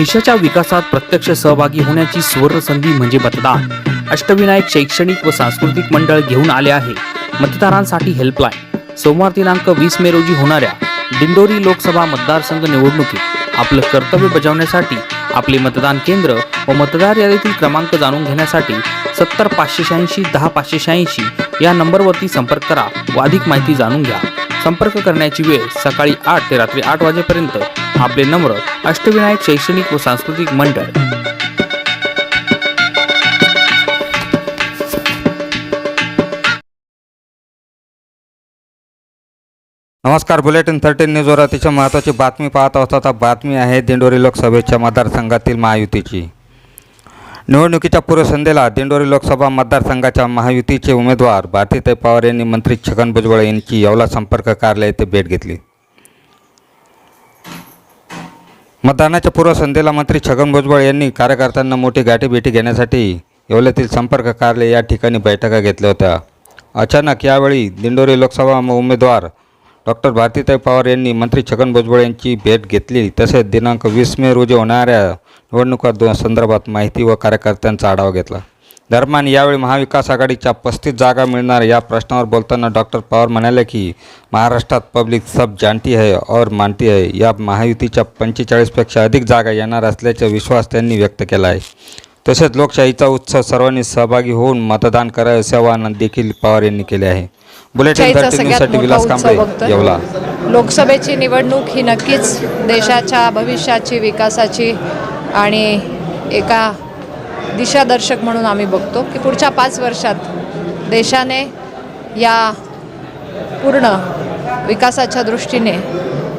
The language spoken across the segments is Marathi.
देशाच्या विकासात प्रत्यक्ष सहभागी होण्याची सुवर्ण संधी म्हणजे मतदान. अष्टविनायक शैक्षणिक व सांस्कृतिक मंडळ घेऊन आले आहे. मतदारांसाठी हेल्पलाईन सोमवार दिनांक वीस मे रोजी होणाऱ्या दिंडोरी लोकसभा मतदारसंघ निवडणुकीत आपलं कर्तव्य बजावण्यासाठी आपले मतदान केंद्र व मतदार यादीतील क्रमांक जाणून घेण्यासाठी सत्तर पाचशे शहाऐंशी दहा पाचशे शहाऐंशी या नंबरवरती संपर्क करा व अधिक माहिती जाणून घ्या. संपर्क करण्याची वेळ सकाळी आठ ते रात्री आठ वाजेपर्यंत. आपले नम्र अष्टविनायक शैक्षणिक व सांस्कृतिक मंडळ. नमस्कार बुलेटिन थर्टीन न्यूजवर अतिशय महत्त्वाची बातमी पाहत असतात आता बातमी आहे दिंडोरी लोकसभेच्या मतदारसंघातील महायुतीची. निवडणुकीच्या पूर्वसंध्येला दिंडोरी लोकसभा मतदारसंघाच्या महायुतीचे उमेदवार भारतीताई पवार यांनी मंत्री छगन भुजबळ यांची येवला संपर्क कार्यालय येथे भेट घेतली. मतदानाच्या पूर्वसंध्येला मंत्री छगन भुजबळ यांनी कार्यकर्त्यांना मोठी गाठीभेटी घेण्यासाठी येवल्यातील संपर्क कार्यालय या ठिकाणी बैठका घेतल्या होत्या. अचानक यावेळी दिंडोरी लोकसभा उमेदवार डॉक्टर भारतीताई पवार यांनी मंत्री छगन भुजबळ यांची भेट घेतली. तसेच दिनांक वीस मे रोजी होणाऱ्या निवडणुका दो संदर्भात माहिती व कार्यकर्त्यांचा आढावा घेतला. दरम्यान यावेळी महाविकास आघाडीच्या पस्तीस जागा मिळणार या प्रश्नावर बोलताना डॉक्टर पवार म्हणाले की महाराष्ट्रात पब्लिक सब जानती है और मानती है या महायुतीच्या पंचेचाळीसपेक्षा अधिक जागा येणार असल्याचा विश्वास त्यांनी व्यक्त केला आहे. तसेच लोकशाहीचा उत्सव सर्वांनी सहभागी होऊन मतदान करावे असे आवाहन देखील पवार यांनी केले आहे. बुलेटिन न्यूजसाठी विलास कांबळे. येवला. लोकसभेची निवडणूक ही नक्कीच देशाच्या भविष्याची विकासाची आणि एका दिशादर्शक म्हणून आम्ही बघतो की पुढच्या पाच वर्षात देशाने या पूर्ण विकासाच्या दृष्टीने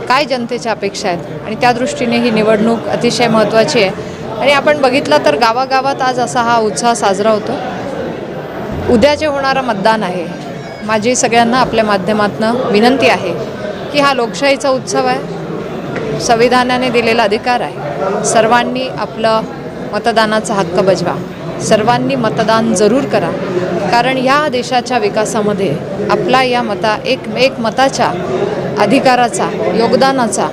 काय जनतेच्या अपेक्षा आहेत? आणि त्या दृष्टीने ही निवडणूक अतिशय महत्त्वाची आहे. आणि आपण बघितलं तर गावागावात आज असा हा उत्साह साजरा होतो. उद्या जे होणारं मतदान आहे माझी सगळ्यांना आपल्या माध्यमातून विनंती आहे की हा लोकशाहीचा उत्सव आहे. संविधानाने दिलेला अधिकार आहे. सर्वांनी आपलं मतदानाचा हक्क बजवा. सर्वांनी मतदान जरूर करा. कारण या देशाच्या विकासामध्ये आपला या मता एक एक मताच्या अधिकाराचा योगदानाचा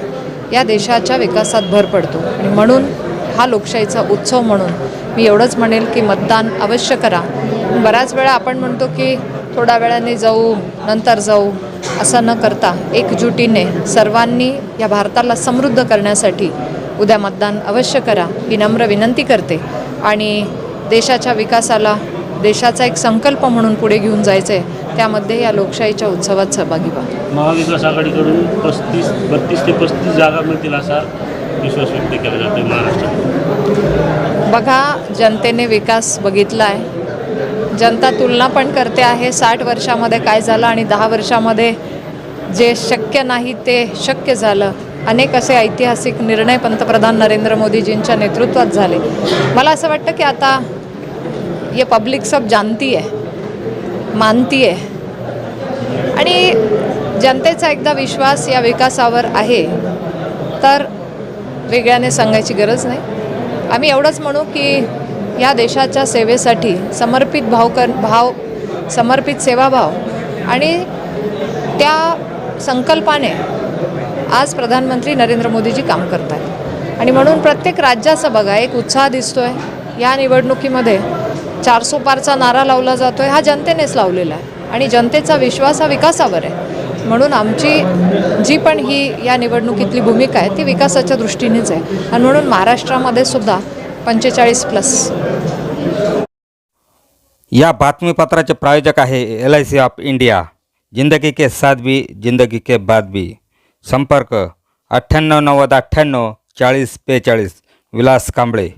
या देशाच्या विकासात भर पडतो. आणि म्हणून हा लोकशाहीचा उत्सव म्हणून मी एवढंच म्हणेल की मतदान अवश्य करा. बऱ्याच वेळा आपण म्हणतो की थोड्या वेळाने जाऊ नंतर जाऊ. असं न करता एकजुटीने सर्वांनी या भारताला समृद्ध करण्यासाठी उद्या मतदान अवश्य करा ही नम्र विनंती करते. आणि देशाच्या विकासाला देशाचा एक संकल्प म्हणून पुढे घेऊन जायचं आहे त्यामध्ये या लोकशाहीच्या उत्सवात सहभागी व्हा. महाविकास आघाडीकडून पस्तीस बत्तीस ते पस्तीस जागा मिळतील असा विश्वास व्यक्त केला जातो महाराष्ट्रात. बघा जनतेने विकास बघितला आहे जनता तुलना पण करते आहे साठ वर्षामध्ये काय झालं आणि दहा वर्षामध्ये जे शक्य नाही ते शक्य झालं. अनेक असे ऐतिहासिक निर्णय पंतप्रधान नरेंद्र मोदीजींच्या नेतृत्वात झाले. मला असं वाटतं की आता ये पब्लिक सब जानती आहे मानती आहे आणि जनतेचा एकदा विश्वास या विकासावर आहे तर वेगळ्याने सांगायची गरज नाही. आम्ही एवढंच म्हणू की या देशाच्या सेवेसाठी समर्पित भाव कर भाव समर्पित सेवाभाव आणि त्या संकल्पाने आज प्रधानमंत्री नरेंद्र मोदीजी काम करत आहेत आणि म्हणून प्रत्येक राज्याचा बघा एक उत्साह दिसतो आहे या निवडणुकीमध्ये चारसो पारचा नारा लावला जातो आहे हा जनतेनेच लावलेला आहे. आणि जनतेचा विश्वास हा विकासावर आहे. म्हणून आमची जी पण ही या निवडणुकीतली भूमिका आहे ती विकासाच्या दृष्टीनेच आहे. आणि म्हणून महाराष्ट्रामध्ये सुद्धा पंचेचाळीस प्लस. या बातमीपत्राचे प्रायोजक आहे L I C of India. जिंदगी के साथ भी जिंदगी के बाद भी। संपर्क अठ्ठ्याण्णव नव्वद अठ्ठ्याण्णव चाळीस बेचाळीस विलास कांबळे।